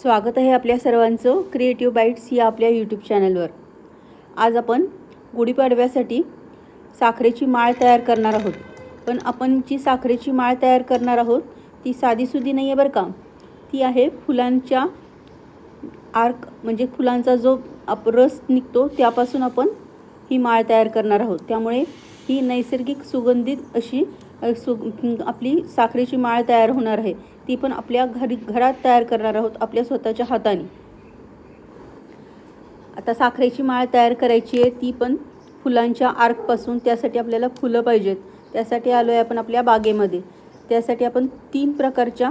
स्वागत आहे आपल्या सर्वांचं क्रिएटिव्ह बाईट्स या आपल्या यूट्यूब चॅनलवर आज आपण गुढीपाडव्यासाठी साखरेची माळ तयार करणार आहोत. पण आपण जी साखरेची माळ तयार करणार आहोत ती साधीसुधी नाही आहे बरं का? ती आहे फुलांच्या आर्क म्हणजे फुलांचा जो आप रस निघतो त्यापासून आपण ही माळ तयार करणार आहोत. त्यामुळे ही नैसर्गिक सुगंधित अशी सु आपली साखरेची माळ तयार होणार आहे. ती पण आपल्या घरी घरात तयार करणार आहोत आपल्या स्वतःच्या हाताने. आता साखरेची माळ तयार करायची आहे ती पण फुलांच्या आर्कपासून त्यासाठी आपल्याला फुलं पाहिजेत. त्यासाठी आलो आहे आपण आपल्या बागेमध्ये. त्यासाठी आपण तीन प्रकारच्या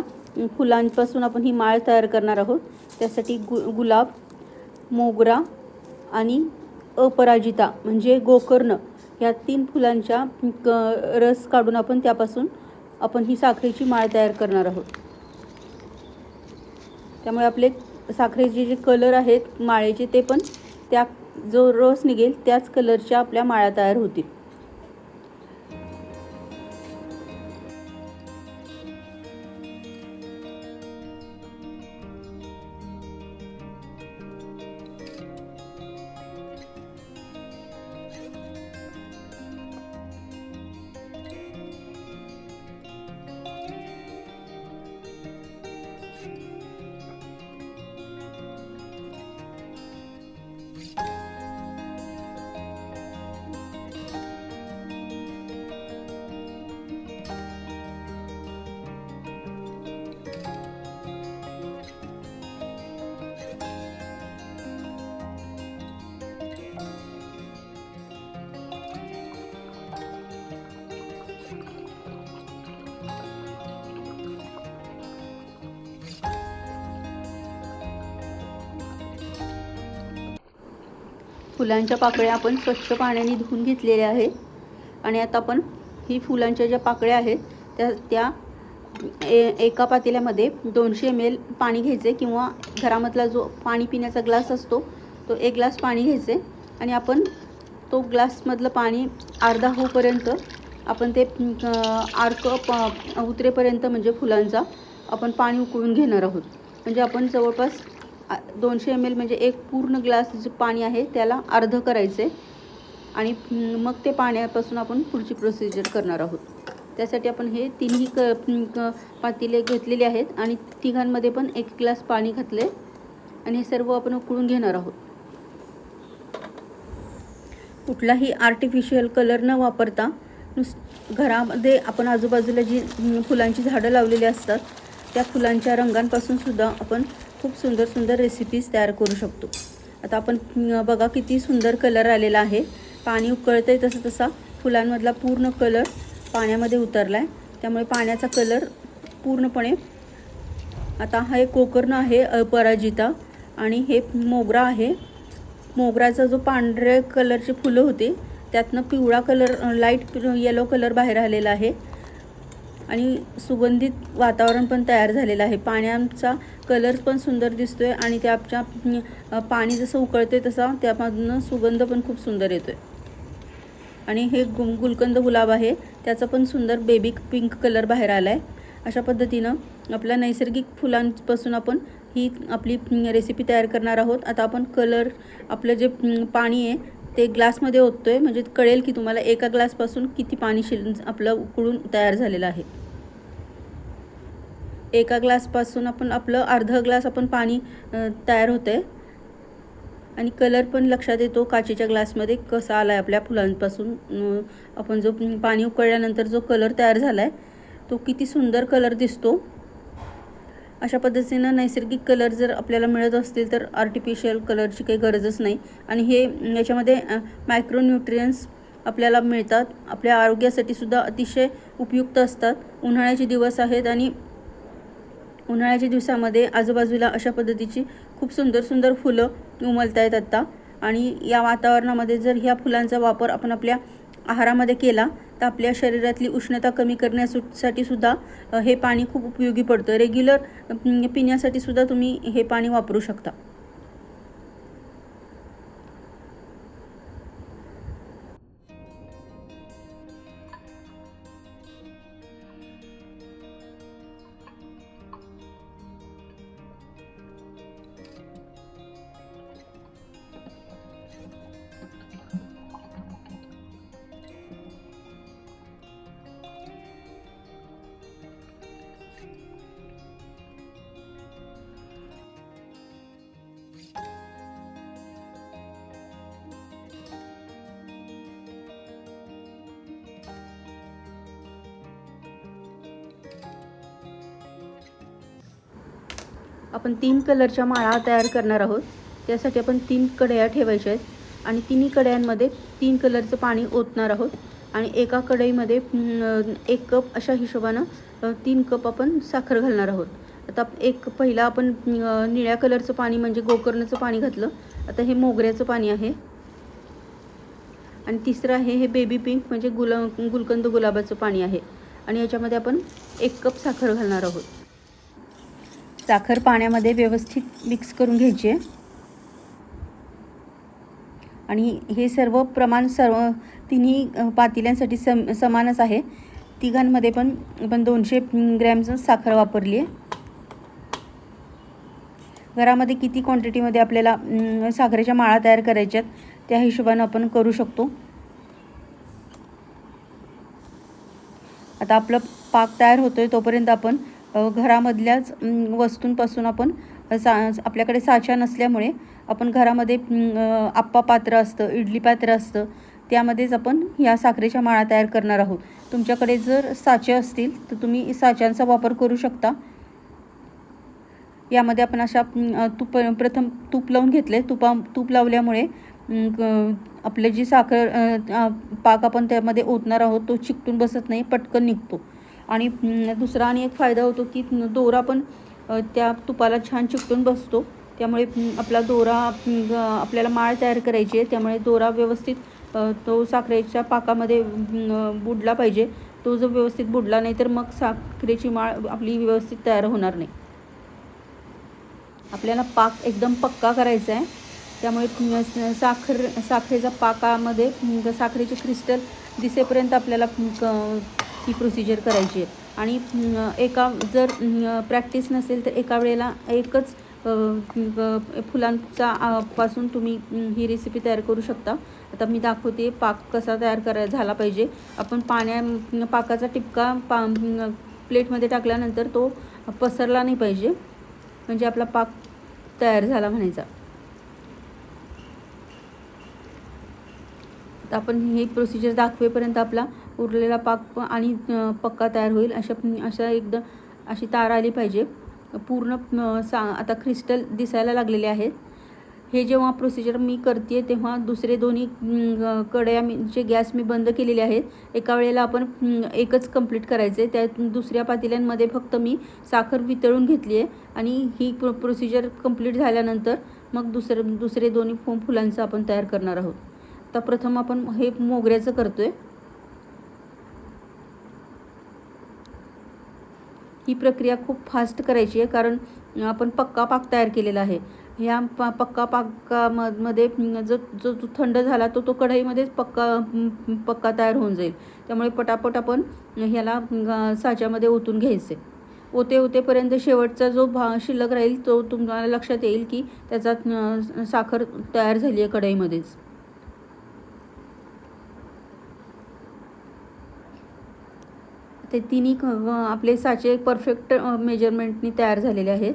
फुलांपासून आपण ही माळ तयार करणार आहोत. त्यासाठी गु गुलाब मोगरा आणि अपराजिता म्हणजे गोकर्ण. या तीन फुलांच्या क रस काढून आपण त्यापासून आपण ही साखरेची माळ तयार करणार आहोत. त्यामुळे आपले साखरेचे जे कलर आहेत माळेचे ते पण त्या जो रस निघेल त्याच कलरच्या आपल्या माळा तयार होतील. फुलांच्या पाकळ्या आपण स्वच्छ पाण्याने धुवून घेतलेल्या आहे आणि आता आपण ही फुलांच्या ज्या पाकळ्या आहेत त्या त्या ए एका पातेल्यामध्ये दोनशे एम एल पाणी घ्यायचे किंवा घरामधला जो पाणी पिण्याचा ग्लास असतो तो एक ग्लास पाणी घ्यायचे. आणि आपण तो ग्लासमधलं पाणी अर्धा होऊपर्यंत आपण ते आर्क प उतरेपर्यंत म्हणजे फुलांचा आपण पाणी उकळून घेणार आहोत. म्हणजे आपण जवळपास दोनशे एम एल म्हणजे एक पूर्ण ग्लास जे पाणी आहे त्याला अर्ध करायचे. आणि मग ते पाण्यापासून आपण पुढची प्रोसिजर करणार आहोत. त्यासाठी आपण हे तिन्ही क क- पातेले घेतलेले आहेत आणि तिघांमध्ये पण एक ग्लास पाणी घातले आणि हे सर्व आपण उकळून घेणार आहोत. कुठलाही आर्टिफिशियल कलर न वापरता नुस घरामध्ये आपण आजूबाजूला जी फुलांची झाडं लावलेली असतात त्या फुलांच्या रंगांपासून सुद्धा आपण खूप सुंदर सुंदर रेसिपीज तयार करू शकतो. आता आपण बघा किती सुंदर कलर आलेला आहे. पाणी उकळतं आहे तसं तसा. फुलांमधला पूर्ण कलर पाण्यामध्ये उतरला आहे त्यामुळे पाण्याचा कलर पूर्णपणे आता हा एक कोकर्ण आहे अपराजिता आणि हे मोगरा आहे. मोगराचा जो पांढऱ्या कलरची फुलं होती त्यातनं पिवळा कलर लाइट येलो कलर बाहेर आलेला आहे. आणि सुगंधित वातावरण पण तयार झालेलं आहे. पाण्याचा कलर पण सुंदर दिसतोय आणि त्याच्या अं, पाणी जसं उकळते तसा त्यामधनं सुगंध पण खूप सुंदर येतोय. आणि हे गुम गुलकंद गुलाब आहे. त्याचा पण सुंदर बेबी पिंक कलर बाहेर आला आहे अशा पद्धतीनं आपल्या नैसर्गिक फुलांपासून आपण ही आपली रेसिपी तयार करणार आहोत. आता आपण कलर आपलं जे पाणी आहे ते ग्लासमध्ये ओततो आहे म्हणजे कळेल की तुम्हाला एका ग्लासपासून किती पाणी शिल आपलं उकळून तयार झालेलं आहे. एका ग्लासपासून आपण आपलं अर्ध ग्लास आपण पाणी तयार होते आणि कलर पण लक्षात येतो काचेच्या ग्लासमध्ये कसा आला आहे आपल्या फुलांपासून. आपण जो पाणी उकळल्यानंतर जो कलर तयार झाला आहे तो किती सुंदर कलर दिसतो. अशा पद्धतीनं नैसर्गिक कलर जर आपल्याला मिळत असतील तर आर्टिफिशियल कलरची काही गरजच नाही. आणि हे याच्यामध्ये मायक्रोन्यूट्रियन्स आपल्याला मिळतात. आपल्या आरोग्यासाठी सुद्धा अतिशय उपयुक्त असतात. उन्हाळ्याचे दिवस आहेत आणि उन्हाळ्याच्या दिवसामध्ये आजूबाजूला अशा पद्धतीची खूप सुंदर सुंदर फुलं उमलता आहेत आत्ता आणि या वातावरणामध्ये जर ह्या फुलांचा वापर आपण आपल्या आहारामध्ये केला तर आपल्या शरीरातली उष्णता कमी करण्यासाठी सुद्धा हे पाणी खूप उपयोगी पडतं. रेग्युलर पिण्यासाठी सुद्धा तुम्ही हे पाणी वापरू शकता. आपण तीन कलरच्या माळा तयार करणार आहोत. त्यासाठी आपण तीन कढया ठेवायच्या आहेत. आणि तिन्ही कढयांमध्ये तीन कलरचं पाणी ओतणार आहोत. आणि एका कढईमध्ये एक कप अशा हिशोबानं तीन कप आपण साखर घालणार आहोत. आता एक पहिला आपण निळ्या कलरचं पाणी म्हणजे गोकर्णाचं पाणी घातलं. आता हे मोगऱ्याचं पाणी आहे. आणि तिसरं आहे हे बेबी पिंक म्हणजे गुला गुलकंद गुलाबाचं पाणी आहे. आणि याच्यामध्ये आपण एक कप साखर घालणार आहोत. साखर पाण्यामध्ये व्यवस्थित मिक्स करून घ्यायची आहे. आणि हे सर्व प्रमाण सर्व तिन्ही पातेल्यांसाठी सम समानच आहे. तिघांमध्ये पण आपण दोनशे ग्रॅमचं साखर वापरली आहे. घरामध्ये किती क्वांटिटीमध्ये आपल्याला साखरेच्या माळा तयार करायच्यात त्या हिशोबानं आपण करू शकतो. आता आपलं पाक तयार होतो आहे तोपर्यंत आपण घरामधल्याच वस्तूंपासून आपण सा आपल्याकडे साचा नसल्यामुळे आपण घरामध्ये आप्पा पात्र असतं इडली पात्र असतं त्यामध्येच आपण ह्या साखरेच्या माळा तयार करणार आहोत. तुमच्याकडे जर साचे असतील तर तुम्ही साच्यांचा वापर करू शकता. यामध्ये आपण अशा तूप प्रथम तूप लावून घेतले. तुपा तूप लावल्यामुळे आपलं जी साखर पाक आपण त्यामध्ये ओतणार आहोत तो चिकटून बसत नाही पटकन निघतो. आणि दुसरा आणि एक फायदा होतो की दोरा पण त्या तुपाला छान चिकटून बसतो. त्यामुळे आपला दोरा आपल्याला माळ तयार करायची आहे. त्यामुळे दोरा व्यवस्थित तो साखरेच्या पाकामध्ये बुडला पाहिजे. तो जर व्यवस्थित बुडला नाही तर मग साखरेची माळ आपली व्यवस्थित तयार होणार नाही. आपल्याला पाक एकदम पक्का करायचा आहे. त्यामुळे साखर साखरेचा पाकामध्ये साखरेचे क्रिस्टल दिसेपर्यंत आपल्याला क- ही प्रोसिजर करायची आहे. आणि एका जर प्रॅक्टिस नसेल तर एका वेळेला एकच फुलांचा पासून तुम्ही ही रेसिपी तयार करू शकता. आता मी दाखवते पाक कसा तयार करा झाला पाहिजे. आपण पाण्या पाकाचा टिपका पा प्लेटमध्ये टाकल्यानंतर तो पसरला नाही पाहिजे. म्हणजे आपला पाक तयार झाला म्हणायचा. तर आपण हे प्रोसिजर दाखवेपर्यंत आपला उरलेला पाक आणि पक्का तयार होईल. अशा अशा एकदम अशी तार आली पाहिजे. पूर्ण सा आता क्रिस्टल दिसायला लागलेले आहेत. हे जेव्हा प्रोसिजर मी करते तेव्हा दुसरे दोन्ही कड्या मीचे मी जे गॅस मी बंद केलेले आहेत एका वेळेला आपण एकच कंप्लीट करायचे त्या दुसऱ्या पातेल्यांमध्ये फक्त मी साखर वितळून घेतली आहे आणि ही प्रो प्रोसिजर कंप्लीट झाल्यानंतर मग दुसरं दुसरे दोन्ही फो फुलांचं आपण तयार करणार आहोत. तर प्रथम आपण हे मोगऱ्याचं करतो आहे ही प्रक्रिया खूप फास्ट करायची आहे कारण आपण पक्का पाक तयार केलेला आहे. ह्या पा पक्का पाकामध्ये जो जो जो थंड झाला तो तो कढईमध्येच पक्का पक्का तयार होऊन जाईल. त्यामुळे पटापट आपण ह्याला साच्यामध्ये ओतून घ्यायचे. ओते ओतेपर्यंत शेवटचा जो भा शिल्लक राहील तो तुम्हाला लक्षात येईल की त्याचा साखर तयार झाली आहे कढईमध्येच. ते तिन्ही क- आपले साचे परफेक्ट मेजरमेंटनी तयार झालेले आहेत.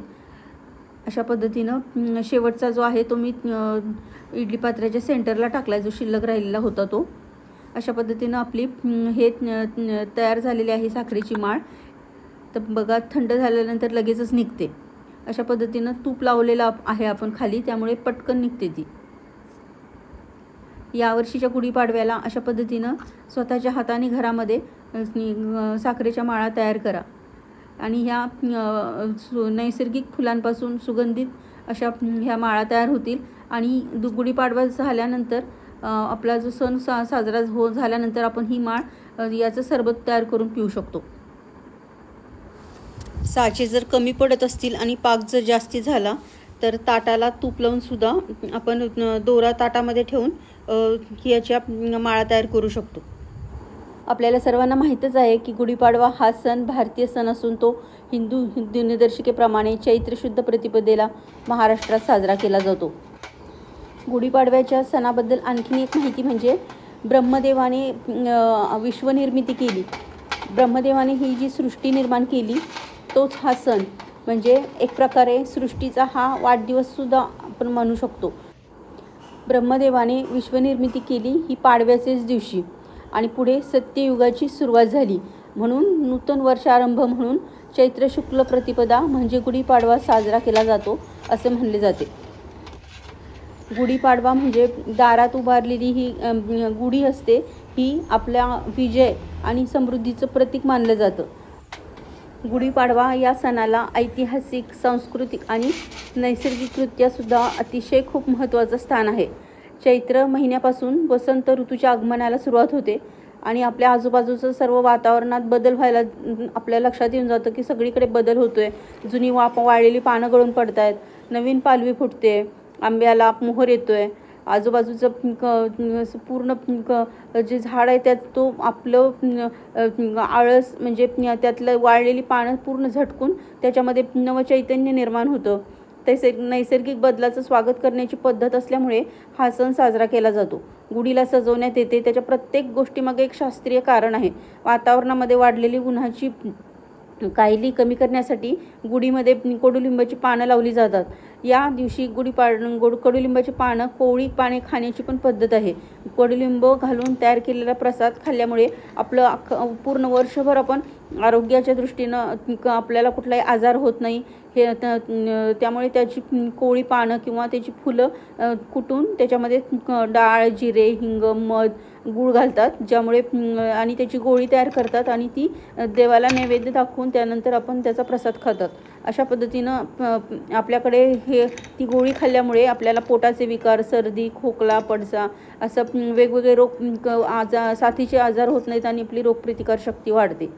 अशा पद्धतीनं शेवटचा जो आहे तो मी इडली पात्राच्या सेंटरला टाकला जो शिल्लक राहिलेला होता तो. अशा पद्धतीनं आपली हे तयार झालेली आहे साखरेची माळ. तर बघा थंड झाल्यानंतर लगेचच निघते. अशा पद्धतीनं तूप लावलेलं आहे आपण खाली त्यामुळे पटकन निघते ती. यावर्षीच्या गुढीपाडव्याला अशा पद्धतीनं स्वतःच्या हाताने घरामध्ये साखरेच्या माळा तयार करा. आणि ह्या सु- नैसर्गिक फुलांपासून सुगंधित अशा ह्या माळा तयार होतील. आणि दु गुढीपाडवा झाल्यानंतर आपला जो सण सा साजरा हो झाल्यानंतर आपण ही माळ याचं सरबत तयार करून पिऊ शकतो. साचे जर कमी पडत असतील आणि पाक जर जास्ती झाला तर ताटाला तूप लावूनसुद्धा आपण दोरा ताटामध्ये ठेवून याच्या माळा तयार करू शकतो. आपल्याला सर्वांना माहीतच आहे की गुढीपाडवा हा सण भारतीय सण असून तो हिंदू दिनदर्शिकेप्रमाणे चैत्र शुद्ध प्रतिपदेला महाराष्ट्रात साजरा केला जातो. गुढीपाडव्याच्या सणाबद्दल आणखीन एक माहिती म्हणजे ब्रह्मदेवाने विश्वनिर्मिती केली. ब्रह्मदेवाने ही जी सृष्टी निर्माण केली तोच हा सण. म्हणजे एक प्रकारे सृष्टीचा हा वाढदिवससुद्धा आपण म्हणू शकतो. ब्रह्मदेवाने विश्वनिर्मिती केली ही पाडव्याचेच दिवशी. आणि पुढे सत्ययुगाची सुरुवात झाली. म्हणून नूतन वर्षारंभ म्हणून चैत्र शुक्ल प्रतिपदा म्हणजे गुढीपाडवा साजरा केला जातो असे म्हणले जाते. गुढीपाडवा म्हणजे दारात उभारलेली ही गुढी असते ही आपल्या विजय आणि समृद्धीचं प्रतीक मानलं जातं. गुढीपाडवा या सणाला ऐतिहासिक सांस्कृतिक आणि नैसर्गिकरित्यासुद्धा अतिशय खूप महत्त्वाचं स्थान आहे. चैत्र महिन्यापासून वसंत ऋतूच्या आगमनाला सुरुवात होते आणि आपल्या आजूबाजूचं सर्व वातावरणात बदल व्हायला आपल्या लक्षात येऊन जातं की सगळीकडे बदल होतोय. जुनी वाप वाळलेली पानं गळून पडत आहेत नवीन पालवी फुटते. आंब्याला मोहर येतोय. आजूबाजूचं क- असं पूर्ण क- जे झाड आहे त्यात तो आपलं आळस म्हणजे त्यातलं वाळलेली पानं पूर्ण झटकून त्याच्यामध्ये नवचैतन्य निर्माण होतं. तसे नैसर्गिक बदलाचं स्वागत करण्याची पद्धत असल्यामुळे हा सण साजरा केला जातो. गुढीला सजवण्यात येते. त्याच्या प्रत्येक गोष्टीमागे एक शास्त्रीय कारण आहे. वातावरणामध्ये वाढलेली उन्हाची कायली कमी करण्यासाठी गुढीमध्ये कडुलिंबाची पानं लावली जातात. या दिवशी गुढीपाड गोड कडुलिंबाची पानं कोवळी पाने खाण्याची पण पद्धत आहे. कडुलिंब घालून तयार केलेला प्रसाद खाल्ल्यामुळे आपलं अख्खं पूर्ण वर्षभर आपण आरोग्याच्या दृष्टीनं क- आपल्याला कुठलाही आजार होत नाही. हे त्यामुळे त्याची कोळी पानं किंवा त्याची फुलं कुटून त्याच्यामध्ये क- डाळ जिरे हिंग मध गूळ घालतात. ज्यामुळे आणि त्याची गोळी तयार करतात आणि ती देवाला नैवेद्य दाखवून त्यानंतर आपण त्याचा प्रसाद खातात. अशा पद्धतीनं आपल्याकडे हे ती गोळी खाल्ल्यामुळे आपल्याला पोटाचे विकार सर्दी खोकला पडसा असं वेगवेगळे रोग क- आजार साथीचे आजार होत नाहीत आणि आपली रोगप्रतिकार शक्ती वाढते.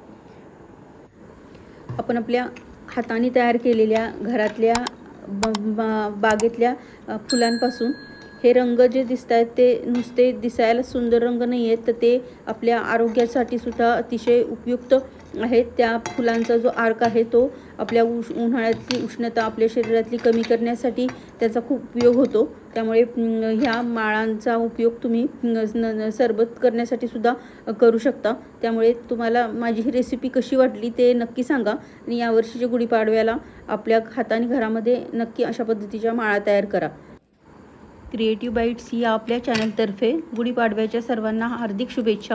आपण आपल्या हाताने तयार केलेल्या घरातल्या ब बा- बागेतल्या फुलांपासून हे रंग जे दिसत आहेत ते नुसते दिसायला सुंदर रंग नाही आहेत तर ते आपल्या आरोग्यासाठी सुद्धा अतिशय उपयुक्त आहेत. त्या फुलांचा जो आर्क आहे तो आपल्या उश उन्हाळ्यातली उष्णता आपल्या शरीरातली कमी करण्यासाठी त्याचा खूप उपयोग होतो. त्यामुळे ह्या माळांचा उपयोग तुम्ही न- सरबत करण्यासाठी सुद्धा करू शकता. त्यामुळे तुम्हाला माझी ही रेसिपी कशी वाटली ते नक्की सांगा. आणि यावर्षीच्या गुढीपाडव्याला आपल्या हाताने घरामध्ये नक्की अशा पद्धतीच्या माळा तयार करा. क्रिएटिव्ह बाईट्स या आपल्या चॅनलतर्फे गुढीपाडव्याच्या सर्वांना हार्दिक शुभेच्छा.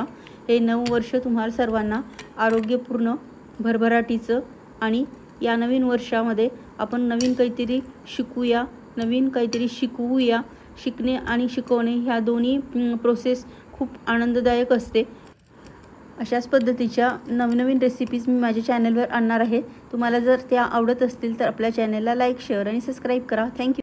हे नऊ वर्ष तुम्हाला सर्वांना आरोग्यपूर्ण भरभराटीचं आणि या नवीन वर्षामध्ये आपण नवीन काहीतरी शिकूया नवीन काहीतरी शिकवूया. शिकणे आणि शिकवणे ह्या दोन्ही प्रोसेस खूप आनंददायक असते. अशाच पद्धतीच्या नवनवीन रेसिपीज मी माझ्या चॅनलवर आणणार आहे. तुम्हाला जर त्या आवडत असतील तर आपल्या चॅनलला लाईक शेअर आणि सबस्क्राईब करा. Thank you